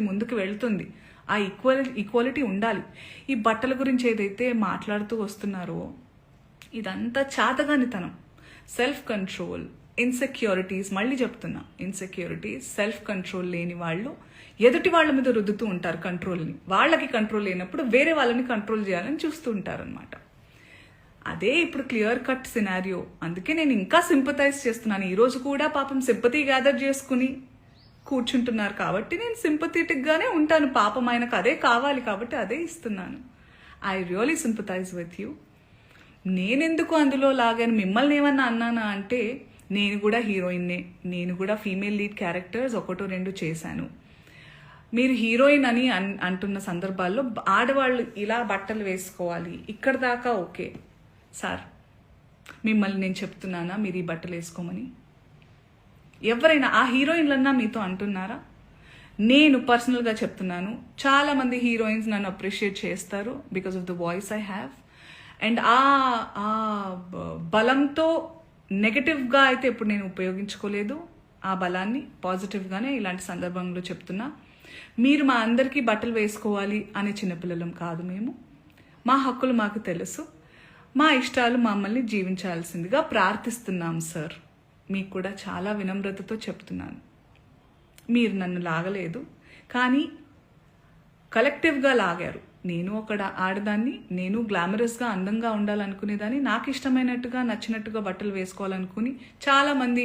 ముందుకు వెళ్తుంది. ఆ ఈక్వల్ ఈక్వాలిటీ ఉండాలి. ఈ బట్టల గురించి ఏదైతే మాట్లాడుతూ వస్తున్నారో ఇదంతా చాతగానితనం. సెల్ఫ్ కంట్రోల్ ఇన్సెక్యూరిటీస్ మళ్ళీ చెప్తున్నా. ఇన్సెక్యూరిటీస్ సెల్ఫ్ కంట్రోల్ లేని వాళ్ళు ఎదుటి వాళ్ళ మీద రుద్దుతూ ఉంటారు కంట్రోల్ని వాళ్ళకి కంట్రోల్ లేనప్పుడు వేరే వాళ్ళని కంట్రోల్ చేయాలని చూస్తూ ఉంటారనమాట అదే ఇప్పుడు క్లియర్ కట్ సినారియో అందుకే నేను ఇంకా సింపతైజ్ చేస్తున్నాను. ఈరోజు కూడా పాపం సింపతి గ్యాదర్ చేసుకుని కూర్చుంటున్నారు కాబట్టి నేను సింపథెటిక్గానే ఉంటాను. పాపం ఆయనకు అదే కావాలి కాబట్టి అదే ఇస్తున్నాను. I really sympathise with you నేనెందుకు అందులో లాగాను? మిమ్మల్ని ఏమన్నా అన్నానా అంటే నేను కూడా హీరోయిన్నే నేను కూడా ఫీమేల్ లీడ్ క్యారెక్టర్స్ ఒకటో రెండు చేశాను. మీరు హీరోయిన్ అని అన్- అంటున్న సందర్భాల్లో ఆడవాళ్ళు ఇలా బట్టలు వేసుకోవాలి. ఇక్కడ దాకా ఓకే. సార్ మిమ్మల్ని నేను చెప్తున్నానా? మీరు ఈ బట్టలు వేసుకోమని? ఎవరైనా ఆ హీరోయిన్లన్నా మీతో అంటున్నారా? నేను పర్సనల్గా చెప్తున్నాను చాలా మంది హీరోయిన్స్ నన్ను అప్రిషియేట్ చేస్తారు because of the voice I have. And ఆ ఆ బలంతో నెగటివ్గా అయితే ఇప్పుడు నేను ఉపయోగించుకోలేదు. ఆ బలాన్ని పాజిటివ్గానే ఇలాంటి సందర్భంలో చెప్తున్నా. మీరు మా అందరికీ బట్టలు వేసుకోవాలి అనే చిన్నపిల్లలం కాదు మేము. మా హక్కులు మాకు తెలుసు. మా ఇష్టాలు మమ్మల్ని జీవించాల్సిందిగా ప్రార్థిస్తున్నాం సార్. మీకు కూడా చాలా వినమ్రతతో చెప్తున్నాను. మీరు నన్ను లాగలేదు కానీ కలెక్టివ్గా లాగారు. నేను అక్కడ ఆడదాన్ని నేను గ్లామరస్గా అందంగా ఉండాలనుకునేదాన్ని నాకు ఇష్టమైనట్టుగా నచ్చినట్టుగా బట్టలు వేసుకోవాలనుకుని చాలామంది